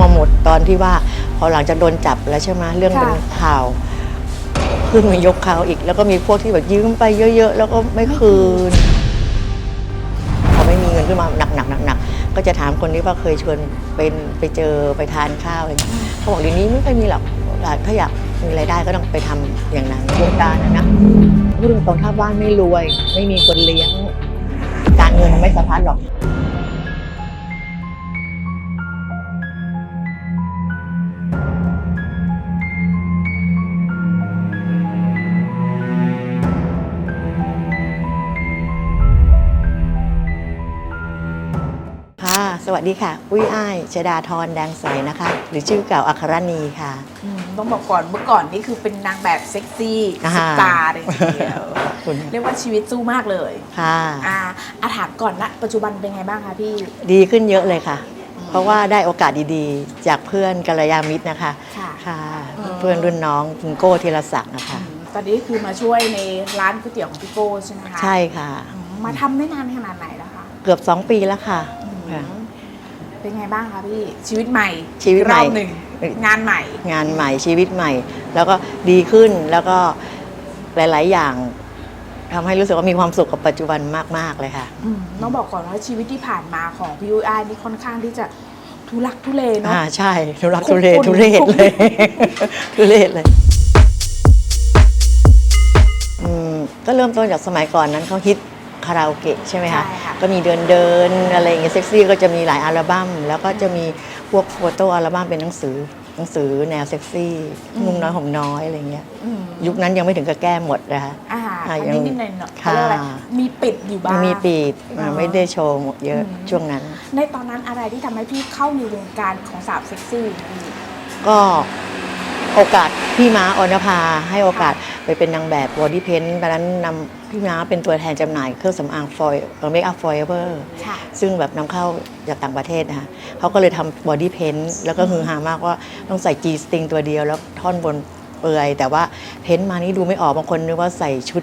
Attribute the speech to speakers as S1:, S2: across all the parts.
S1: มาหมดตอนที่ว่าพอหลังจากโดนจับแล้วใช่ไหมเรื่องเป็น
S2: ค่ะ
S1: ข่าว ขึ้นมายกข่าวอีก แล้วก็มีพวกที่แบบยืมไปเยอะ ๆ แล้วก็ไม่คืนพอไม่มีเงินขึ้นมาหนักๆหนักๆก็จะถามคนนี้ว่าเคยชวนเป็นไปเจอไปทานข้าวอะไรเงี้ยเขาบอกเดี๋ยวนี้ไม่ค่อยมีหรอกถ้าอยากมีรายได้ก็ต้องไปทำอย่างนั้นวงการนะนะพูดตรงๆถ้าบ้านไม่รวย ไม่มีคนเลี้ยง การเงินมันไม่สะพัดหรอก สวัสดีค่ะ อุ้ยอ้ายชดาธรแดงใสนะคะ หรือชื่อเก่าอัครณีค่ะ
S2: อืมต้องบอกก่อนเมื่อก่อนนี่คือเป็นนางแบบเซ็กซี่
S1: อ่า
S2: สตาร์เลยทีเดียว
S1: ขอบคุณ
S2: เรียกว่าชีวิตสู้มากเลย
S1: ค่ะ
S2: อ่าอาถามก่อนนะปัจจุบันเป็นไงบ้างคะพี่
S1: ดีขึ้นเยอะเลยค่ะ เพราะว่าได้โอกาสดีๆ จากเพื่อนกัลยาณมิตรนะคะ
S2: ค่ะ
S1: ค่ะ
S2: อืม
S1: เพื่อนรุ่นน้องคุณโก้ธีรศักดิ์นะคะ
S2: อืมตอนนี้คือมาช่วยในร้านก๋วยเตี๋ยวของพี่โก้ใช่ไหมคะ
S1: ใช่ค่ะ
S2: อืมมาทำได้นานขนาดไหนแล้วคะ
S1: เกือบ 2 ปีแล้วค่ะ
S2: อืม
S1: ค่ะ
S2: เป็นไงบ้างคะพี่ชีวิตใหม่
S1: ชีวิตใหม่
S2: รอบหนึ่งงานใหม่
S1: งานใหม่ชีวิตใหม่ แล้วก็ดีขึ้นแล้วก็หลาย ๆ อย่างทำให้รู้สึกว่ามีความสุขกับปัจจุบันมาก ๆ เลยค่ะ
S2: อืมต้องบอกก่อนว่าชีวิตที่ผ่านมาของพี่ยุ้ยอ้ายนี่ค่อนข้างที่จะทุลักทุเลเนาะ
S1: อ่าใช่ทุรักทุเล
S2: คุกคุน
S1: ทุเรศ
S2: คุก
S1: เลย ทุเรศเลยอืมก็เริ่มต้นจากสมัยก่อนนั้นเขาฮิต คาราโอเกะใช่ไหมคะ
S2: ใช่ค่ะ
S1: ก็มีเดินเดินๆอะไรอย่างเงี้ยเซ็กซี่ก็จะมีหลายอัลบั้ม แล้วก็จะมีพวกโฟโต้อัลบั้มเป็นหนังสือหนังสือแนวเซ็กซี่นุ่งน้อยห่มน้อยอะไรเงี้ย
S2: อืม
S1: ยุคนั้นยังไม่ถึงกับแก้หมดนะคะ
S2: อ่า
S1: อ่า
S2: อัน
S1: ยัง
S2: นี้นิดหน่อยเนาะ
S1: ค่ะ
S2: เขาเรียกอะไรมีปิดอยู่บ้าง
S1: ยังมีปีด
S2: อ๋อ
S1: ไม่ได้โชว์หมดเยอะ
S2: อืม
S1: ช่วงนั้น
S2: ในตอนนั้นอะไรที่ทำให้พี่เข้าในวงการของสาวเซ็กซี่พี่
S1: ก็ โอกาสพี่ม้าออนภาให้โอกาสไปเป็นนางแบบบอดี้เพนตอนนั้นนำพี่ม้าเป็นตัวแทนจำหน่ายเครื่องสำอางฟอยล์เมคอัพฟอยเวอร์
S2: ค่ะ
S1: ซึ่งแบบนำเข้าจากต่างประเทศนะคะเขาก็เลยทำบอดี้เพนแล้วก็ฮือฮามากว่าต้องใส่จีสติงตัวเดียวแล้วท่อนบนเปลือย แต่ว่าเพ้นท์มานี่ดูไม่ออกบางคนนึกว่าใส่ชุด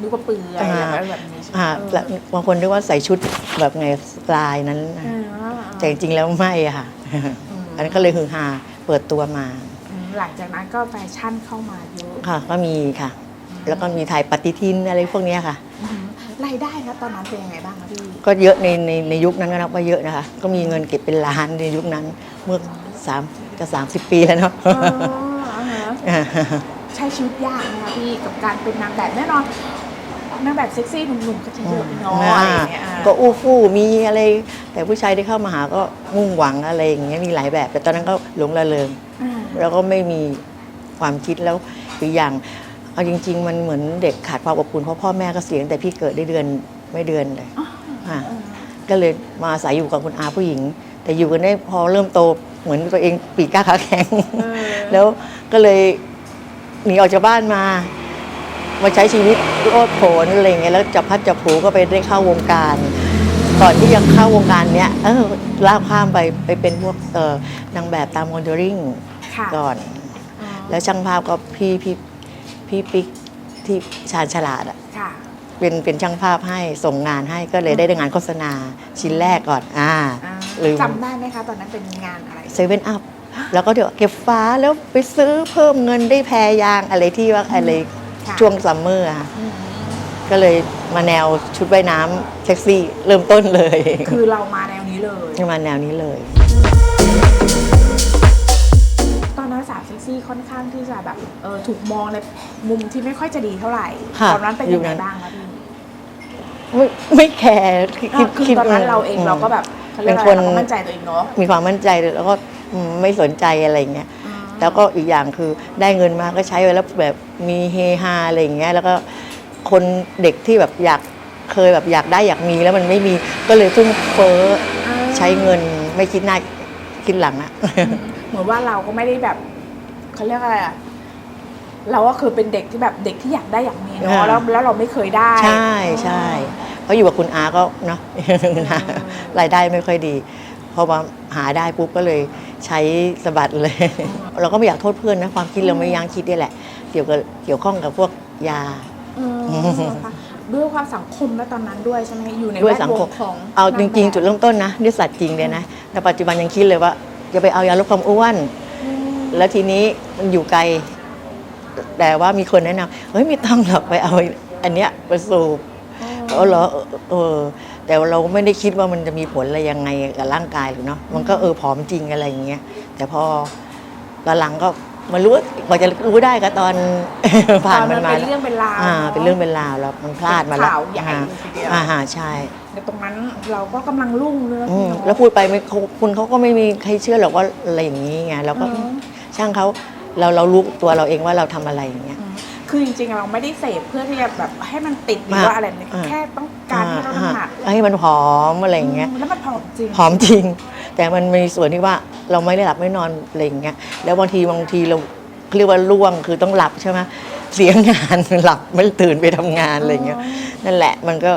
S2: นึกว่าเปลือย
S1: อ่า
S2: อะไรแบบนี้ใช่ไหม
S1: อ่า
S2: เออ
S1: แล้วบางคนนึกว่าใส่ชุดแบบไงสไตล์นั้นนะ
S2: อ่า
S1: แต่จริงๆแล้วไม่อะค่ะ อันนั้นก็เลยฮือฮาเปิดตัวมา
S2: อืม หลังจากนั้นก็แฟชั่นเข้ามาเยอะ
S1: ค่ะ ก็มีค่ะ แล้วก็มีถ่ายปฏิทินอะไรพวกเนี้ยค่ะ
S2: อืมรายได้นะตอนนั้นเป็นยังไงบ้างคะพี่
S1: ก็เยอะในในในยุคนั้นก็นับว่าเยอะนะคะ ก็มีเงินเก็บเป็นล้านในยุคนั้นเมื่อสามจะสามสิบปีแล้วเนาะ
S2: อ๋ออ่าฮะ ใช้ชีวิตยากไหมคะพี่กับการเป็นนางแบบแน่นอนนางแบบเซ็กซี่หนุ่มๆก็จะเยอะเนาะอะไรอย่างเงี้ยอ่า
S1: ก็อู้ฟู่มีอะไร แต่ผู้ชายที่เข้ามาหาก็มุ่งหวังอะไรอย่างเงี้ยมีหลายแบบ แต่ตอนนั้นก็หลงระเริง
S2: อ่า
S1: แล้วก็ไม่มีความคิดแล้วอีกอย่างเอาจริง ๆ มันเหมือนเด็กขาดความอบอุ่นเพราะพ่อแม่ก็เสียตั้งแต่พี่เกิดได้เดือนไม่เดือนเลย
S2: อ๋อ
S1: ค่ะ
S2: เออ
S1: ก็เลยมาอาศัยอยู่กับคุณอาผู้หญิง แต่อยู่กันได้พอเริ่มโตเหมือนตัวเองปีกกล้าขาแข็ง
S2: เออ
S1: แล้วก็เลยหนีออกจากบ้านมามาใช้ชีวิตโลดโผนอะไรอย่างเงี้ยแล้วจับพัดจับผูก็ไปได้เข้าวงการ ก่อนที่จะเข้าวงการเนี้ยเออล่ากข้ามไปไปเป็นพวกเออนางแบบตามโมเดลลิ่ง
S2: ค่ะ
S1: ก่อน
S2: อ๋อ
S1: แล้วช่างภาพก็พี่พี่พี่ปิ๊กที่ชาญฉลาดอะ
S2: ค่ะ
S1: เป็นเป็นช่างภาพให้ส่งงานให้ก็เลยได้งานโฆษณาชิ้นแรกก่อนอ่า
S2: อ่า
S1: ลืม
S2: จำได้ไหมคะ ตอนนั้นเป็นงานอะไร
S1: เซเว่นอัพแล้วก็เดี๋ยวเก็บฟ้าแล้วไปซื้อเพิ่มเงินได้แพรยางอะไรที่ว่าอะไร
S2: ค่ะ
S1: ช่วงซัมเมอร์อะ
S2: อืม
S1: ก็เลยมาแนวชุดว่ายน้ำเซ็กซี่เริ่มต้นเลย
S2: คือเรามาแนวนี้เลย
S1: มาแนวนี้เลย
S2: จะแบบเออถูกมองในมุมที่ไม่ค่อยจะดีเท่าไหร่
S1: ค่ะ
S2: ตอนนั้นเป็น
S1: ยุ
S2: ยั
S1: ค
S2: ง
S1: นั้
S2: ไง
S1: น
S2: บ้างคะพี่
S1: ไม่ไม่แคร์คิด
S2: อ่าคือ
S1: คิด
S2: ตอนนั้นเราเอง
S1: ม
S2: เราก็แบบเขาเรียก
S1: เป็น
S2: อะไร
S1: คน
S2: เราก็มั่นใจตัวเองเนาะ
S1: มีความมั่นใจแล้วก็อืมไม่สนใจอะไรอย่างเงี้ย
S2: อ่า
S1: แล้วก็อีกอย่างคือได้เงินมาก็ใช้ไว้แล้วแบบมีเฮฮาอะไรอย่างเงี้ยแล้วก็คนเด็กที่แบบอยากเคยแบบอยากได้อยากมีแล้วมันไม่มีก็เลยทุ่มเฟ้อ
S2: อ่า
S1: ใช้เงินไม่คิดหน้าคิดหลังอะ
S2: เหมือนว่าเราก็ไม่ได้แบบ เขาเรียกอะไรอะเราก็คือเป็นเด็กที่แบบเด็กที่อยากได้อยากมีเนาะ
S1: อ่า
S2: แล้วแล้วเราไม่เคยได้
S1: ใช่ใช่เพราะอยู่กับคุณอาก็เนาะคุณอา
S2: อืม
S1: รายได้ไม่ค่อยดีพอมาหาได้ปุ๊บก็เลยใช้สะบัดเลย เราก็ไม่อยากโทษเพื่อนนะความคิดเราไม่ยั้งคิดนี่แหละ เกี่ยวกับเกี่ยวข้องกับพวกยา
S2: อืมค่ะด้วยความสังคมและตอนนั้นด้วยใช่ไหมอยู่ใน
S1: ด้วย
S2: แวด
S1: สัง
S2: ว
S1: คม
S2: งของ
S1: เอาจริง
S2: น
S1: ๆจุดเริ่มต้นนะด้วยสัตว์จริงเลยนะแต่ปัจจุบันยังคิดเลยว่าจะไปเอายาลดความอ้วน แล้วทีนี้มันอยู่ไกล แต่ว่ามีคนแนะนำเฮ้ยไม่ต้องหรอกไปเอาอันเนี้ยไปสูบเออเหรอเออ แต่เราไม่ได้คิดว่ามันจะมีผลอะไรยังไงกับร่างกายหรือเนาะมันก็เออผอมจริงอะไรอย่างเงี้ยแต่พอตอนหลังก็มารู้กว่าจะรู้ได้ก็ตอน ผ่านมันมา
S2: เป็นเรื่องเป็นราว
S1: อ่าะเป็นเรื่องเป็นราวแล้วมันพลาดมาแล้ว
S2: ข่าวใหญ่
S1: อ่า
S2: ทีเดียว
S1: อ่าฮะใช่
S2: ในตรงนั้นเราก็กำลังรุ่งเลยนะ
S1: อื
S2: พี่
S1: ม
S2: เนาะ
S1: แล้วพูดไปไม่เขาคุณเขาก็ไม่มีใครเชื่อหรอกว่าอะไรอย่างนี้ไงเราก็
S2: อืม
S1: ช่างเขาเราเรารู้ตัวเราเองว่าเราทำอะไรอย่างเงี้ย
S2: อืมคือจริงๆเราไม่ได้เสพเพื่อที่จะแบบให้มันติดหรือ
S1: อ่า
S2: ว่าอะไรเนี่ย
S1: อ่า
S2: แค่ต้องการให้ลดน้ำหนัก
S1: อ่าให้มันผอมอะไรอย่างเงี้ย
S2: อืมแล้วมันผอมจริง
S1: ผอมจริง แต่มันมีส่วนที่ว่าเราไม่ได้หลับไม่นอนอะไรอย่างเงี้ยแล้วบางทีบางทีเราเรียกว่าล่วงคือต้องหลับใช่ไหมเสียงานหลับไม่ตื่นไปทำงานอะไรอย่างเงี้ยนั่นแหละมันก็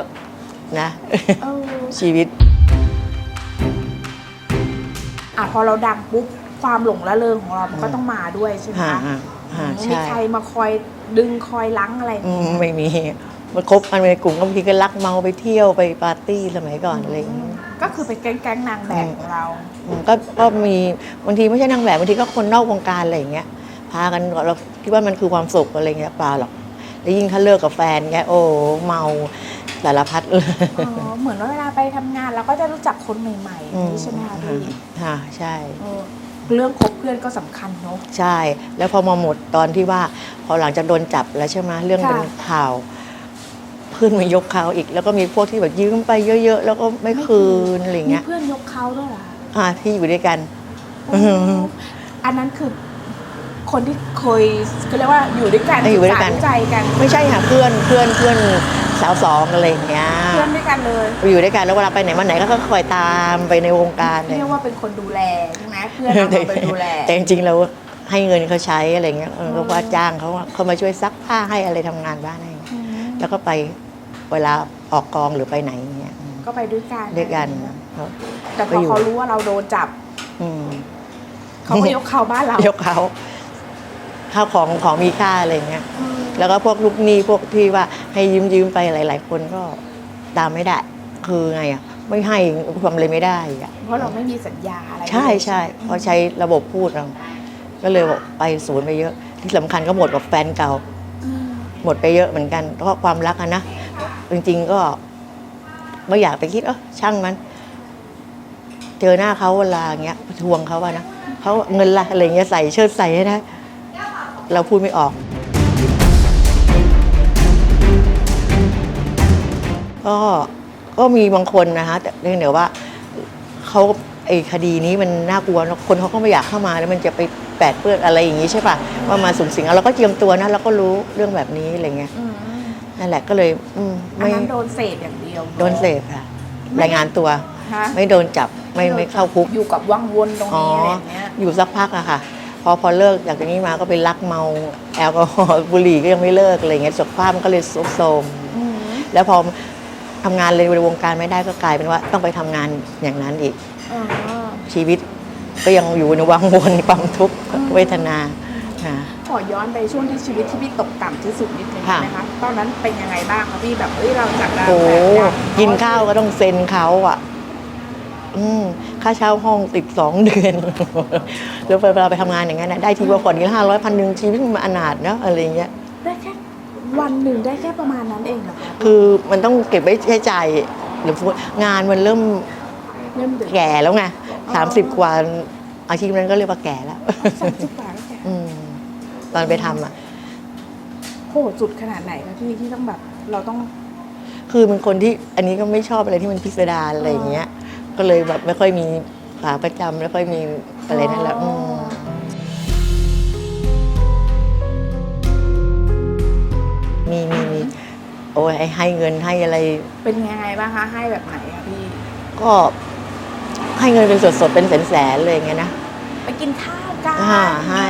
S1: นะ
S2: เออ
S1: ชีวิต
S2: อะพอเราดังปุ๊บ ความหลงละเลงของเรามันก็ต้องมาด้วยใช่ไหม
S1: ฮะ
S2: คะ
S1: ฮะฮะ
S2: มี
S1: ใช่
S2: ใครมาคอยดึงคอยล้างอะไรไหม
S1: อืมไม่มีมันคบกันในกลุ่มก็บางทีก็ลักเมาไปเที่ยวไปปาร์ตี้สมัยก่อนอะไรอย่างเงี้ย
S2: ก็คือเป็นแก๊งๆนางแบบของเรา
S1: อืมก็ก็มีบางทีไม่ใช่นางแบบบางทีก็คนนอกวงการอะไรอย่างเงี้ยพากันเราคิดว่ามันคือความสุขอะไรเงี้ยเปล่าหรอกแล้วยิ่งถ้าเลิกกับแฟนเงี้ยโอ้เมาสารพัดเลย
S2: อ๋อเหมือนว่าเวลาไปทำงานเราก็จะรู้จักคนใหม่ๆนี่ใช่ไหมคะพี่
S1: ค่ะใช่
S2: เออเรื่องคบเพื่อนก็สำคัญเนาะ
S1: ใช่ แล้วพอมาหมดตอนที่ว่า พอหลังจากโดนจับแล้วใช่ไหมเรื่อง
S2: ค่ะ
S1: เป็นข่าว เพื่อนมายกข่าวอีก แล้วก็มีพวกที่แบบยืมไปเยอะๆ แล้วก็ไม่คืนอะไร
S2: มี
S1: เงี้ย
S2: เพื่อนยกเขาด้วยเหรอคะ
S1: อ่าที่อยู่ด้วยกัน
S2: โอ้อันนั้นคือ คนที่เคยก็เรียกว่าอยู่ด้วยกัน
S1: เอออยู่ด้วยกัน
S2: ศึษาใจกัน
S1: ไม่ใช่ค่ะเพื่อนเพื่อนเพื่อน สาวสองอะไรอย่างเงี้ย
S2: เพื่อนด้วยกันเลย
S1: ไปอยู่ด้วยกันแล้วเวลาไปไหนมาไหนก็คอยตามไปในวงการเลย
S2: เรียกว่าเป็นคนดูแลใช่ไหมเพื่อนเราเป็นดูแล
S1: แต่จริงๆเราให้เงินเขาใช้อะไรเงี้ยเออก็ว่าจ้างเขาอะเขามาช่วยซักผ้าให้อะไรทำงานบ้านให้
S2: อืม
S1: แล้วก็ไปเวลาออกกองหรือไปไหนเงี้ยอืม
S2: ก็ไปด้วยกัน
S1: ด้วยกันเขา
S2: แต่พ
S1: ไป
S2: อ
S1: อยู่
S2: เขารู้ว่าเราโดนจับ
S1: อืม
S2: เขาก็ยกเขาบ้านเรา
S1: ยกเขาข้าวของของมีค่าอะไรเงี้ย
S2: อืม
S1: แล้วก็พวกลูกหนี้พวกที่ว่าให้ยืมยืมๆไปหลาย ๆ คนก็ตามไม่ได้ คือไงอะไม่ให้ทำอะไรไม่ได้อะ
S2: เพราะเราไม่มีสัญญาอะไร
S1: ใช่ใช่เพราะใช้ระบบพูดเราก็เลยบอกไปศูนย์ไปเยอะ ที่สำคัญก็หมดกับแฟนเก่า
S2: อืม
S1: หมดไปเยอะเหมือนกันเพราะความรักอะนะจริงๆก็ไม่อยากไปคิดเออช่างมันเจอหน้าเขาเวลาเงี้ยทวงเขาอะนะเขาเงินละอะไรเงี้ยใส่เชิดใส่ให้ได้เราพูดไม่ออก ก็ก็มีบางคนนะคะแต่เรื่องเดี๋ยวว่าเขาไอ้คดีนี้มันน่ากลัวนะคนเขาก็ไม่อยากเข้ามาแล้วมันจะไปแปดเปื้อนอะไรอย่างนี้ใช่ป่ะว่ามาสุ่มสิงเราก็เจียมตัวนะเราก็รู้เรื่องแบบนี้อะไรเงี้ย
S2: อืม
S1: นั่นแหละก็เลยอืม
S2: อัน
S1: ไม่
S2: นั้นโดนเสพอย่างเดียว
S1: โดนเสพค่ะรายงานตัว
S2: ฮะ
S1: ไม่โดนจับไม่ไม่เข้าคุก
S2: อยู่กับวังวนตรง
S1: อ๋อ
S2: นี้อะไรอย่างเงี้ย
S1: อยู่สักพักอะค่ะ พอพอเลิกจากนี้มาก็ไปลักเมาแอลกอฮอล์บุหรี่ก็ยังไม่เลิกอะไรเงี้ยสุขภาพมันก็เลยทรุดโทรม
S2: อืม
S1: แล้วพอ ทำงานเลยในวงการไม่ได้ก็กลายเป็นว่าต้องไปทำงานอย่างนั้นอีก
S2: อ๋อ
S1: ชีวิตก็ยังอยู่ในวังวนความทุกข์เวทนาค่ะ
S2: ขอย้อนไปช่วงที่ชีวิตที่พี่ตกต่ำที่สุดนิดนึง
S1: ค่ะ
S2: นะคะ ตอนนั้นเป็นยังไงบ้างคะพี่แบบเอ้ยเราจากนาง
S1: โอ้
S2: แบบดัง
S1: กินข้าวก็ต้องเซ็นเขาอะ อืมค่าเช่าห้องติดสองเดือน แล้วเวลาไปทำงานอย่างนั้นนะได้ทีว่าผ่อนนี้ห้าร้อยพันหนึ่งชีวิตมันอนาถเนอะอะไรเงี้ย
S2: ได้แค่ วันหนึ่งได้แค่ประมาณนั้นเองเหรอคะ
S1: คือมันต้องเก็บไว้ใช้จ่ายหรือสมมติงานมันเริ่ม
S2: เริ่มดึก
S1: แก่แล้วไง
S2: อ๋อ
S1: สามสิบกว่าอาชีพนั้นก็เรียกว่าแก่แล้ว
S2: สามสิบกว่าแล้วแก
S1: อืมตอนไปทำอะ
S2: โหสุดขนาดไหนคะพี่ที่ต้องแบบเราต้อง
S1: คือเป็นคนที่อันนี้ก็ไม่ชอบอะไรที่มันพิสดารอะไรอย่างเงี้ย ก็เลยแบบไม่ค่อยมีขาประจำไม่ค่อยมีอะไรนั่นแหละ
S2: อ๋อ
S1: มมี โอ้ยให้ให้เงินให้อะไร
S2: เป็นยังไงบ้างคะให้แบบไหนคะพี่
S1: ก็ให้เงินเป็นสดๆเป็นแสนๆเลยอย่างเงี้ยนะ
S2: ไปกินข้าวกัน
S1: อ่าให้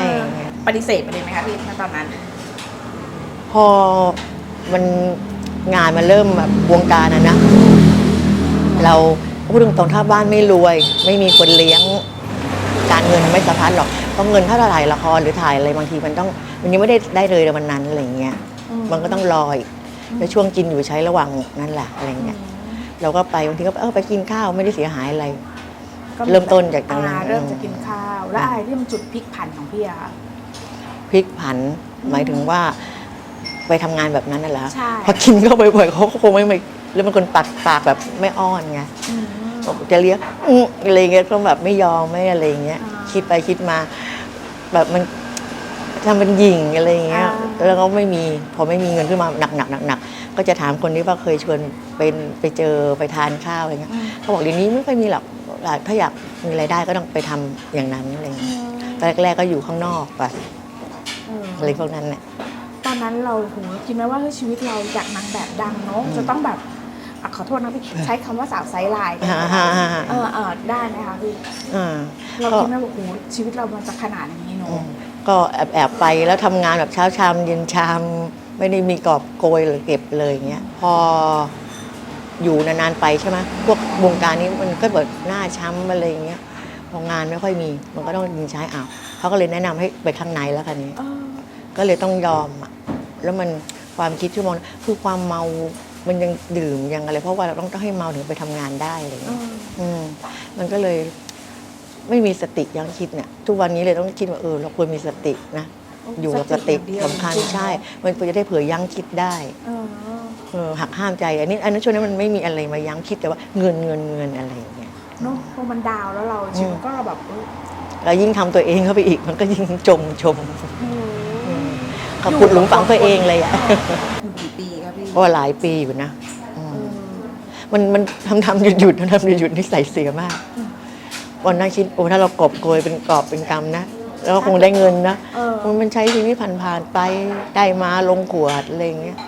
S2: ปฏิเสธไปเลยไหมคะพี่ณตอนนั้น
S1: พอมันงานมันเริ่มแบบวงการอะนะ เราพูดตรงๆถ้าบ้านไม่รวย ไม่มีคนเลี้ยง การเงินไม่สะพัดหรอกต้องเงินถ้าเราถ่ายละครหรือถ่ายอะไรบางทีมันต้อง มันยังไม่ได้ได้เลยในวันนั้นอะไรอย่างเงี้ย
S2: อืม
S1: มันก็ต้องรออีก แล้วช่วงกินอยู่ใช้ระหว่างนั่นแหละอะไรเงี้ยเราก็ไปบางทีก็เออไปกินข้าวไม่ได้เสียหายอะไร
S2: ก็
S1: เริ่มต้นจากตรงนั้น
S2: อ่เริ่มจากกินข้าว แล้วอะไรที่มันจุดพลิกผันของพี่อะคะ
S1: พลิกผันหมายถึงว่าไปทำงานแบบนั้นน่ะเหรอ
S2: ใช่
S1: พอกินเข้าไปบ่อยๆเขาก็คงไม่ไม่แล้วเป็นคนปัดปากแบบไม่อ้อนไง
S2: อืม
S1: บอกจะเลี้ยงอื้ออะไรเงี้ยก็แบบไม่ยอมไม่อะไรเงี้ย
S2: อ่า
S1: คิดไปคิดมา แบบมัน ทำเป็นหญิงอะไรเงี้ย
S2: อ่า
S1: แล้วก็ไม่มี พอไม่มีเงินขึ้นมาหนักหนักหนักหนักๆก็จะถามคนที่ว่าเคยชวนเป็นไปเจอไปทานข้าวอะไรเงี้ย
S2: อืม
S1: เขาบอกเดี๋ยวนี้ไม่ค่อยมีหรอกถ้าอยากมีรายได้ก็ต้องไปทำอย่างนั้นอะไร
S2: อื
S1: เงี้ย
S2: ม
S1: ตอนแรกๆก็อยู่ข้างนอกไป
S2: เออ
S1: อะไรพวกนั้นเนี่ย
S2: ตอนนั้นเราโหคิดไหมว่าเฮ้ยชีวิตเราอยากนางแบบดังเนาะ
S1: อืม
S2: จะต้องแบบอะขอโทษนะพี่ใช้คำว่าสาวไซส์ไลน์
S1: อ่าฮะอ่าฮะ
S2: เออเออได้ไหมคะพี่
S1: อ่า
S2: เรา
S1: ก็
S2: คิดไหมว่าโหชีวิตเรามันจะขนาดนี้เนาะ
S1: อืม ก็แอบแอบไปแล้วทำงานแบบเช้าชามเย็นชาม ไม่ได้มีกอบโกยหรือเก็บเลยอย่างเงี้ยพออยู่นานๆไปใช่ไหมพวกวงการนี้มันก็แบบหน้าช้ำอะไรอย่างเงี้ยพองานไม่ค่อยมี มันก็ต้องยินใช้อ้าวเขาก็เลยแนะนำให้ไปข้างในแล้วคันนี้
S2: เออ
S1: ก็เลยต้องยอมอะแล้วมันความคิดชั่วโมงคือความเมา มันยังดื่มยังอะไร เพราะว่าเราต้องต้องให้เมาถึงไปทำงานได้อะไรอย่าง
S2: เอ
S1: เงี้ย
S2: อ
S1: อืมมันก็เลย ไม่มีสติยังคิดเนี่ยทุกวันนี้เลยต้องคิดว่าเออเราควรมีสตินะอยู่กับสติ
S2: อย่างเดียว
S1: สำคัญ
S2: จริงๆ
S1: ใช่
S2: เนอะ
S1: มันจะได้เผื่อยั้งคิดได้
S2: เออ
S1: เออหักห้ามใจ อันนี้อันนั้นช่วงนั้นมันไม่มีอะไรมายั้งคิดแต่ว่าเงินเงินเงินอะไรอย่างเงี้ย
S2: เนาะพอมันดาวแล้วเราชีวิตก็แบบเออ
S1: แล้วยิ่งทำตัวเองเข้าไปอีกมันก็ยิ่งจมชม
S2: โอ้โห
S1: อืมเขาขุดหลุมฝังตัวเองเลยอะ
S3: อยู่กี่ปีครับพี่
S1: ก็หลายปีอยู่นะอืม
S2: เออ
S1: มันมันทำทำหยุดหยุดทำหยุดหยุดนิสัยเสียมาก
S2: อืม
S1: วันนั่งคิดโอ้ถ้าเรากอบโกยเป็นกอบเป็นกำนะแล้วก็คงได้เงินนะ
S2: เออ
S1: มันใช้ชีวิตผ่านๆไปได้มาลงขวดอะไรอย่างเงี้ย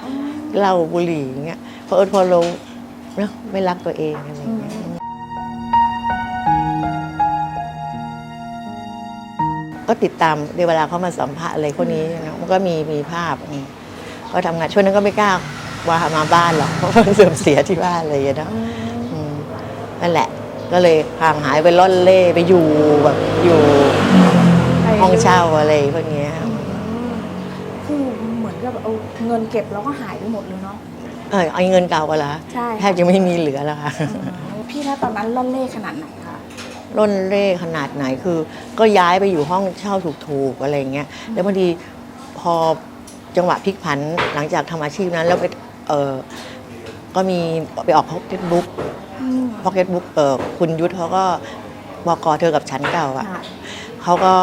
S1: เหล้าบุหรี่อย่างเงี้ยพอเออพอเราเนาะไม่รักตัวเองอะไรอย่างเงี้ยก็ติดตามในเวลาเขามาสัมภาษณ์อะไรพวกนี้นะมันก็มีมีภาพอืมเขาทำงานช่วงนั้นก็ไม่กล้าว่ามาบ้านหรอกเพราะมันเสื่อมเสียที่บ้านอะไรอย่างเงี้ยเนอะ
S2: อืม
S1: อืมนั่นแหละ ก็เลยห่างหายไปล่อนเล่ไปอยู่แบบอยู่
S2: ไป
S1: ห้องเช่าอะไรพวกเนี้ย
S2: อืมคือเหมือนกับเอาเงินเก็บแล้วก็หายไปหมดเลยเนาะ
S1: เออเอาเงินเก่ากันละ
S2: ใช่
S1: แทบจะไม่มีเหลือแล้วค่ะ
S2: อืมพี่ถ้าตอนนั้นล่อนเล่ขนาดไหนคะ
S1: ร่นเร่ขนาดไหนคือ ก็ย้ายไปอยู่ห้องเช่าถูกๆอะไรอย่างเงี้ยแล้วพอดีพอจังหวะพลิกผันหลังจากทำอาชีพนั้นแล้วไปเออ ก็มีไปออกพ็อกเก็ตบุ๊ก
S2: อืม
S1: พ็อกเก็ตบุ๊กเออคุณยุทธเขาก็บอกกอเธอกับฉันเก่าอะ
S2: ค่ะ
S1: เขาก็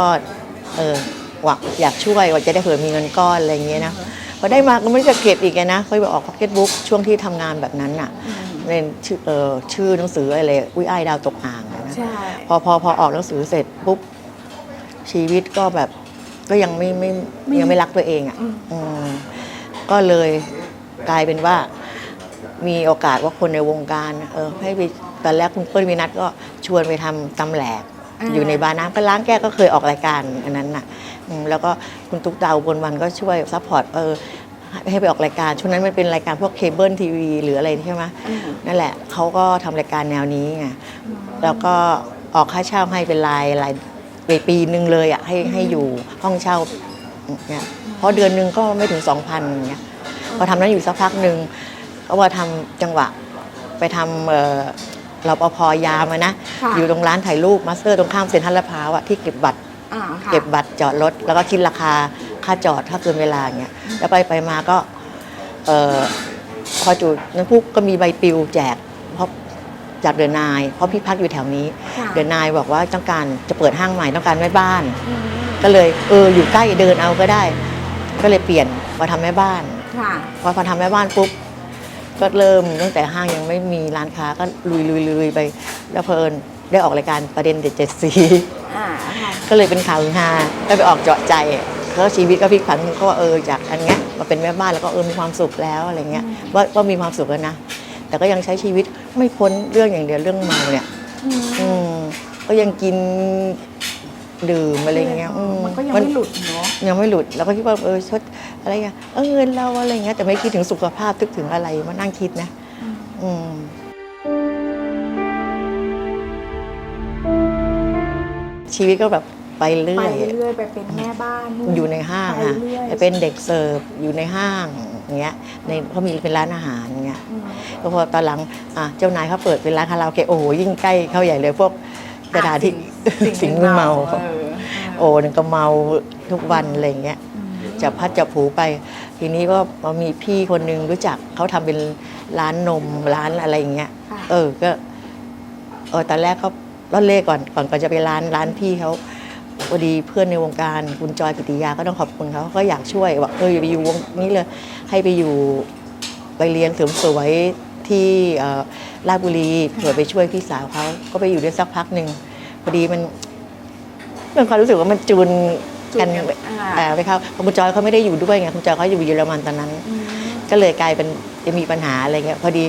S1: เออหวังอยากช่วยว่าจะได้เผื่อมีเงินก้อนอะไรอย่างเงี้ยนะพอได้มาก็ไม่ได้จะเก็บอีกไงนะเคยไปออกพ็อกเก็ตบุ๊กช่วงที่ทำงานแบบนั้นน่ะ
S2: อืม
S1: เรียนชื่อเออชื่อหนังสืออะไรอุ้ยอ้ายดาวตกอ่างอะนะ
S2: ใช่
S1: พอพอพอออกหนังสือเสร็จปุ๊บชีวิตก็แบบก็ยังไม่ไม่ยังไม่รักตัวเองอะ
S2: อืม
S1: อืมก็เลยกลายเป็นว่า มีโอกาสว่าคนในวงการเออให้ไปตอนแรกคุณเปิ้ลวินัทก็ชวนไปทำตำแหลก อยู่ในบาร์น้ำก็ล้างแก้วก็เคยออกรายการอันนั้นน่ะอืมแล้วก็คุณตุ๊กดาวบนวันก็ช่วยซัพพอร์ตเออให้ให้ไปออกรายการช่วงนั้นมันเป็นรายการพวกเคเบิลทีวีหรืออะไรใช่ไหม
S2: อืม
S1: นั่นแหละเขาก็ทำรายการแนวนี้ไงแล้วก็ออกค่าเช่าให้เป็นรายรายไปปีหนึ่งเลยอะให้ให้อยู่ห้องเช่าเนี่ยเพราะเดือนหนึ่งก็ไม่ถึงสองพันเงี้ยพอทำนั้นอยู่สักพักหนึ่ง ก็ว่าทำจังหวะไปทำเอ่อรปภยามอะนะ
S2: ค่ะ
S1: อยู่ตรงร้านถ่ายรูปมาสเตอร์ตรงข้ามเซ็นทรัลลาดพร้าวอะที่เก็บบัตร
S2: อ่าค่ะ
S1: เก็บบัตรจอดรถ แล้วก็คิดราคาค่าจอดถ้าเกินเวลาอย่างเงี้ยแล้วไปไปมาก็เอ่อพอจุดนั้นปุ๊บก็มีใบปลิวแจกเพราะจากเดือนนาย เพราะพี่พักอยู่แถวนี้
S2: ค่ะ
S1: เดือนนายบอกว่าต้องการจะเปิดห้างใหม่ต้องการแม่บ้าน
S2: อืม
S1: ก็เลยเอออยู่ใกล้เดินเอาก็ได้ ก็เลยเปลี่ยนมาทำแม่บ้าน
S2: ค่ะ
S1: พอพอทำแม่บ้านปุ๊บ ก็เริ่มตั้งแต่ห้างยังไม่มีร้านค้าก็ลุยลุยลุยไปแล้วเพลินได้ออกรายการประเด็นเด็ดเจ็ดสี
S2: อ่าค่ะ
S1: ก็เลยเป็นข่าวฮือฮาก็ไปออกเจาะใจแล้วชีวิตก็พลิกผันก็ว่าเออจากอันเนี้ยมาเป็นแม่บ้านแล้วก็เออมีความสุขแล้วอะไรเงี้ยว่าว่ามีความสุขแล้วนะแต่ก็ยังใช้ชีวิตไม่พ้นเรื่องอย่างเดียวเรื่องเมาเนี่ย
S2: อืม
S1: อืมก็ยังกิน ดื่มอะไรเงี้ยอื
S2: มันก็ยังไม่หลุดเนาะ
S1: ยังไม่หลุดเราก็คิดว่าเออชดอะไรเงี้ยเออเงินเราอะไรเงี้ยแต่ไม่คิดถึงสุขภาพนึกถึงอะไรมานั่งคิดนะ
S2: อืม
S1: อืมชีวิตก็แบบไปเรื่
S2: ไป
S1: อย
S2: เรื่อยไปเป็นแม่บ้านนู่น
S1: อยู่ในห้าง
S2: ไป
S1: อะ
S2: เรื่อย
S1: ไปเป็นเด็กเสิร์ฟอยู่ในห้างอย่างเงี้ยในเขามีเป็นร้านอาหารอย่างเงี้ย
S2: อืม
S1: ก็พอตอนหลังอะเจ้านายเขาเปิดเป็นร้านคาราโอเกะโอ้โหยิ่งใกล้เข้าใหญ่เลยพวกสถานที่
S2: สิ่ง
S1: สิ่งมึนเมา
S2: เออ
S1: โอ้นึงก็เมาทุกวันอะไรอย่างเงี้ย
S2: อืม
S1: จะพัดจะผูไป ทีนี้ก็มามีพี่คนหนึงรู้จักเขาทำเป็นร้านนมร้านอะไรอย่างเงี้ย
S2: ค่ะ
S1: เออก็เออตอนแรกเขาล่อนเล่ก่อนก่อนก่อนจะไปร้านร้านพี่เขาพอดีเพื่อนในวงการคุณจอยปิติยาก็ต้องขอบคุณเขาเขาก็อยากช่วยบอกเอออย่าไปอยู่วงนี้เลยให้ไปอยู่ไปเรียนเสริมสวยที่เอ่อราชบุรีเผื่อไปช่วยพี่สาวเขาก็ไปอยู่ได้สักพักหนึ่ง พอดีมันเรื่องความรู้สึกว่ามันจูน
S2: จูน
S1: กัน
S2: กันอ่า
S1: เอ่อไปเขาคุณจอยเขาไม่ได้อยู่ด้วยไงคุณจอยเขาอยู่เยอรมันตอนนั้น
S2: อืม
S1: ก็เลยกลายเป็นจะมีปัญหาอะไรเงี้ยพอดี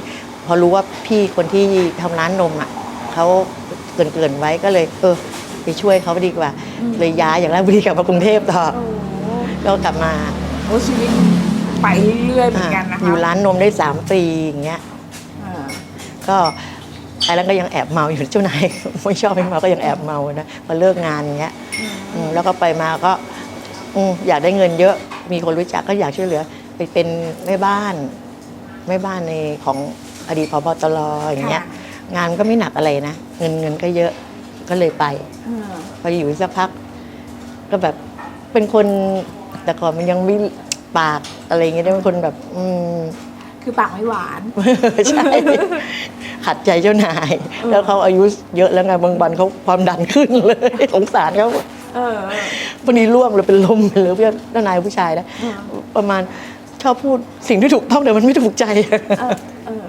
S1: พอรู้ว่าพี่คนที่ทำร้านนมอะเขาเกรินเกินๆไว้ก็เลย เออ ไปช่วยเขาดีกว่า เลยย้ายอย่างราชบุรีกลับมากรุงเทพต่อ
S2: โอ้
S1: แล้วกลับมา
S2: โอ้ชีวิตไปเรื่อยๆเหมือนกันนะคะ
S1: อยู่ร้านนมได้สามปีอย่างเงี้ย
S2: อ่า
S1: ก็ ไอ้แล้วก็ยังแอบเมาอยู่เจ้านายไม่ชอบให้เมาก็ยังแอบเมานะพอเลิกงานอย่างเงี้ยอืมแล้วก็ไปมาก็อืมอยากได้เงินเยอะมีคนรู้จักก็อยากช่วยเหลือ ไปเป็นแม่บ้านแม่บ้านในของอดีตพบตรอย่างเงี้ย
S2: ค่ะ
S1: งานก็ไม่หนักอะไรนะเงินเงินก็เยอะก็เลยไป
S2: อ่า
S1: พออยู่สักพัก ก็แบบเป็นคนแต่ก่อนมันยังไม่ปากอะไรอย่างเงี้ยเป็นคนแบบ อืม
S2: คือปากไม่หวาน
S1: ใช่ ขัดใจเจ้านาย แล้วเขาอายุเยอะแล้วไงบางวันเขาความดันขึ้นเลย สงสารเขา
S2: เออ
S1: วันนี้ร่วงเลยเป็นลมไปเลยเพื่อนเจ้านายผู้ชายนะ
S2: อืม
S1: ประมาณชอบพูดสิ่งที่ถูกต้องแต่มันไม่ถูกใจ
S2: เออเออ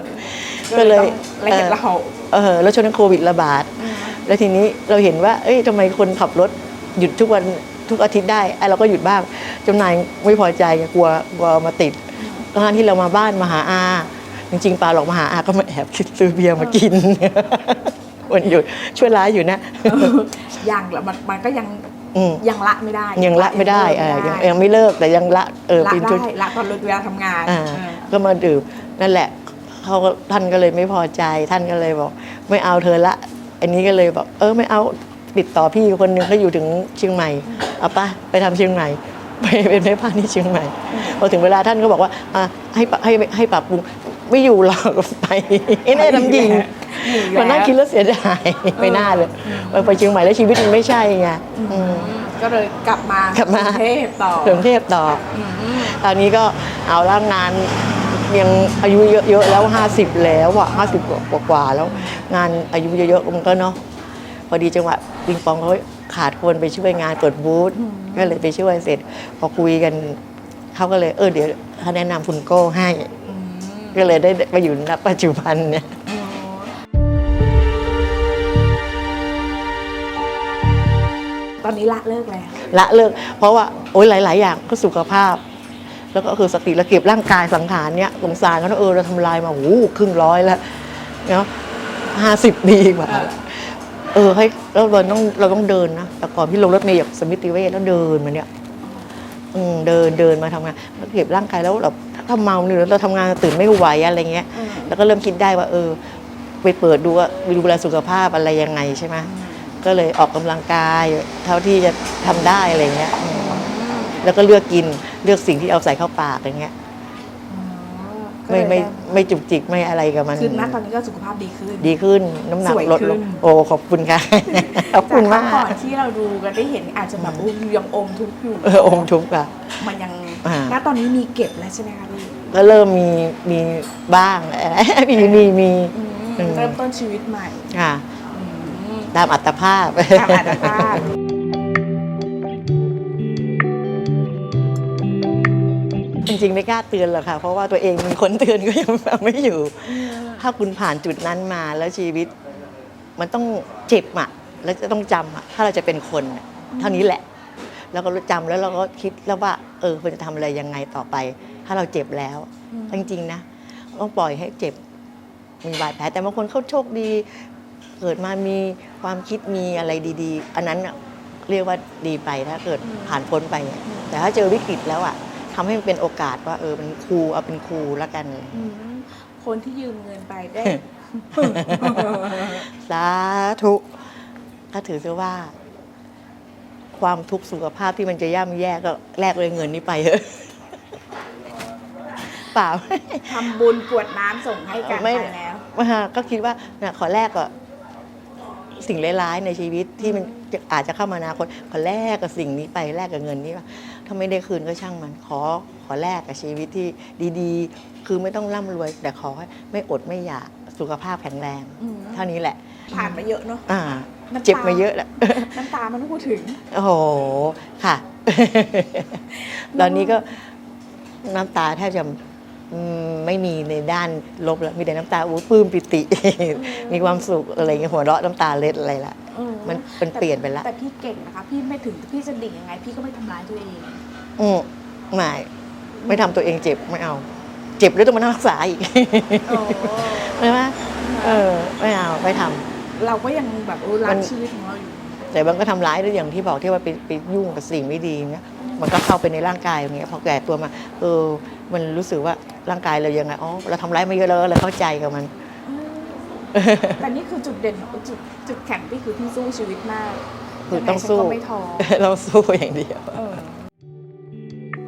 S1: ก็เลย
S2: ละเอียดละเอียด
S1: เออแล้วช่วงนั้นโควิดระบาด แล้วทีนี้เราเห็นว่า เอ้ยทำไมคนขับรถหยุดทุกวันทุกอาทิตย์ได้ไอ้เราก็หยุดบ้างเจ้านายไม่พอใจไงกลัวกลัวมาติด ตอนที่เรามาบ้านมาหาอา จริงๆปาหลอกมาหาอาก็มาแอบคิดซื้อเบียร์มากินวันหยุดช่วยร้ายอยู่นะ
S2: เออยังละมันมันก็ยัง
S1: อืม
S2: ยังละไม่ได้
S1: ยังละไม่ได้เออยังยังไม่เลิกแต่ยังละเออ
S2: ละ
S1: เป็นชุด
S2: ได้ละตอนเลิกเวลาทำงาน
S1: อ่า
S2: เออ
S1: ก็มาดื่มนั่นแหละเขาก็ท่านก็เลยไม่พอใจท่านก็เลยบอก ไม่เอาเธอละ อันนี้ก็เลยบอกเออไม่เอาติดต่อพี่คนหนึงเขาอยู่ถึงเชียงใหม่เอาปะไปทำเชียงใหม่ ไปเป็นแม่บ้านที่เชียงใหม่พอถึงเวลาท่านก็บอกว่าอะให้ปรับให้ให้ปรับปรุงไม่อยู่หรอกไปไอ้แน่น้ำยิง
S2: อยู่แล้ว
S1: มันน่าคิดแล้วเสียดายไม่น่าเลยไปไปเชียงใหม่แล้วชีวิตมันไม่ใช่ไงอืม
S2: ก็เลยกลับมาก
S1: ลับมา
S2: รุงเทพต่อ
S1: กรุงเทพต่อ
S2: อืม
S1: ตอนนี้ก็เอาแล้วงานยังอายุเยอะๆแล้วห้าสิบแล้วอะห้าสิบกว่าๆแล้ว งานอายุเยอะๆมันก็เนาะพอดีจังหวะปิงปองเขา ขาดคนไปช่วยงานเปิดบูธก็เลยไปช่วยเสร็จ พอคุยกันเขาก็เลยเออเดี๋ยวเขาแนะนำคุณโก้ให้
S2: อืม
S1: ก็เลยได้มาอยู่ณปัจจุบันเนี่ย
S2: อ๋อตอนนี้ละเลิกแล้ว
S1: ละเลิก เพราะว่าโอ้ยหลาย ๆ อย่างก็สุขภาพ แล้วก็คือสติระเก็บร่างกายสังขารเนี่ยสงสารเขานะเออเราทำลายมาโอ้โหครึ่งร้อยแล้วเนาะห้าสิบปีกว่า
S2: เออ
S1: เออให้เราเราต้องเราต้องเดินนะแต่ก่อนพี่ลงรถเมล์จากสมิติเวชแล้วเดินมาเนี่ยอืมเดินเดินมาทำงานแล้วเก็บร่างกายแล้วเราถ้าเมาเนี่ยเราทำงานตื่นไม่ไหวอะไรเงี้ย
S2: อืม
S1: แล้วก็เริ่มคิดได้ว่า เออ ไปเปิดดูว่าดูแลสุขภาพอะไรยังไงใช่ไหมก็เลยออกกำลังกายเท่าที่จะทำได้อะไรเงี้ยอืมแล้วก็เลือกกินเลือกสิ่งที่เอาใส่เข้าปากอย่างเงี้ย
S2: ก็
S1: ไม่
S2: เลย
S1: ไม่
S2: ด้
S1: ไม่จุกจิกไม่อะไรกับมัน
S2: คือณตอนนี้ก็สุขภาพดีขึ้น
S1: ดีขึ้นน้ำหนัก
S2: สวย
S1: ลด
S2: ขึ้
S1: ล
S2: น
S1: งโอ้ขอบคุณค่ะ ขอบคุณ
S2: จ
S1: มาก
S2: รั้งก่อนที่เราดูกันได้เห็นอาจจะแบบอุ้ยยังอมทุกข์อยู่
S1: เอออมทุกข์ค่ะ
S2: มันยัง
S1: อ่า
S2: ณตอนนี้มีเก็บแล้วใช่ไหมคะพี่
S1: ก็เริ่มมีมีบ้างมีมีมี
S2: อืม
S1: อืม
S2: เริ่มต้นชีวิตใหม่
S1: ค่ะ
S2: อืม
S1: ตามอัตภาพ
S2: ตามอัตภาพ
S1: จริงๆไม่กล้าเตือนหรอกค่ะ เพราะว่าตัวเองเป็นคนเตือนก็ยังฟังไม่อยู่ ถ้าคุณผ่านจุดนั้นมาแล้วชีวิต มันต้องเจ็บอะแล้วจะต้องจำอะถ้าเราจะเป็นคนน่ะเท่านี้แหละ แล้วก็รู้จำแล้วเราก็คิดแล้วว่า เออควรจะทำอะไรยังไงต่อไป ถ้าเราเจ็บแล้ว
S2: อืม
S1: จริงๆนะต้องปล่อยให้เจ็บ มีบาดแผลแต่บางคนเขาโชคดี เกิดมามีความคิดมีอะไรดี ๆ อันนั้นน่ะเรียกว่าดีไปถ้าเกิดผ่านพ้นไปอะแต่ถ้าเจอวิกฤตแล้วอะ ทำให้มันเป็นโอกาสว่าเออเป็นครูเอาเป็นครูแล้วกัน
S2: อืมคนที่ยืมเงินไปได้
S1: สาธุก็ถือซะว่า ความทุกข์สุขภาพที่มันจะย่ำแย่ก็แลกเลยเงินนี้ไปเถอะเปล่า
S2: ทำบุญกรวดน้ำส่งให้กัน
S1: ไม่
S2: ไปแล้ว
S1: มาก็คิดว่าเนี่ยขอแลกก็สิ่งร้ายๆในชีวิตที่มันจะอาจจะเข้ามาอนาคตขอแลกกับสิ่งนี้ไปแลกกับเงินนี้ว่า ถ้าไม่ได้คืนก็ช่างมัน ขอขอแลกกับชีวิตที่ดีๆ คือไม่ต้องร่ำรวย แต่ขอให้ไม่อดไม่อยากสุขภาพแข็งแรง
S2: อืม
S1: เท่านี้แหละ
S2: ผ่านมาเยอะเนาะ
S1: อ่า
S2: น้ำตา
S1: เจ็บมาเยอะแล้ว
S2: น้ำตามันต้องพูดถึง
S1: โอ้โห ค่ะ ตอนนี้ก็น้ำตาแทบจะอืม ไม่มีในด้านลบแล้วมีแต่น้ำตาอู้ปลื้มปิติ มีความสุขอะไรเงี้ยหัวเราะน้ำตาเล็ดอะไรละ
S2: เออ
S1: มันมันเปลี่ยนไปละ
S2: แต่พี่เก่งนะคะพี่ไม่ถึงพี่จะดิ่งยังไง พี่ก็ไม่ทำร้ายตัวเอง
S1: อืมไม่ไม่ทำตัวเองเจ็บไม่เอา เจ็บแล้วต้องมานั่งรักษาอีก
S2: โอ้
S1: ใช่ไหมเออ ไม่เอาไม่ทำ
S2: เราก็ยังแบบเออรั
S1: มั
S2: ก
S1: น
S2: ชีวิตของเราอยู่
S1: แต่มันก็ทำร้ายด้วยอย่างที่บอกที่ว่าไปไปยุ่งกับสิ่งไม่ดีเงี้ยมันก็เข้าไปในร่างกายอย่างเงี้ยพอแก่ตัวมาเออมันรู้สึกว่าร่างกายเรายังไงอ๋อเราทำร้ายมาเยอะแล้วเราเข้าใจกับมัน
S2: แต่นี่คือจุดเด่นของจุดจุดแข็งพี่คือพี่สู้ชีวิตมาก
S1: คือต้องสู้
S2: ยังไงฉันก็ไม่ท้อ
S1: เราสู้อย่างเดียว
S2: เออ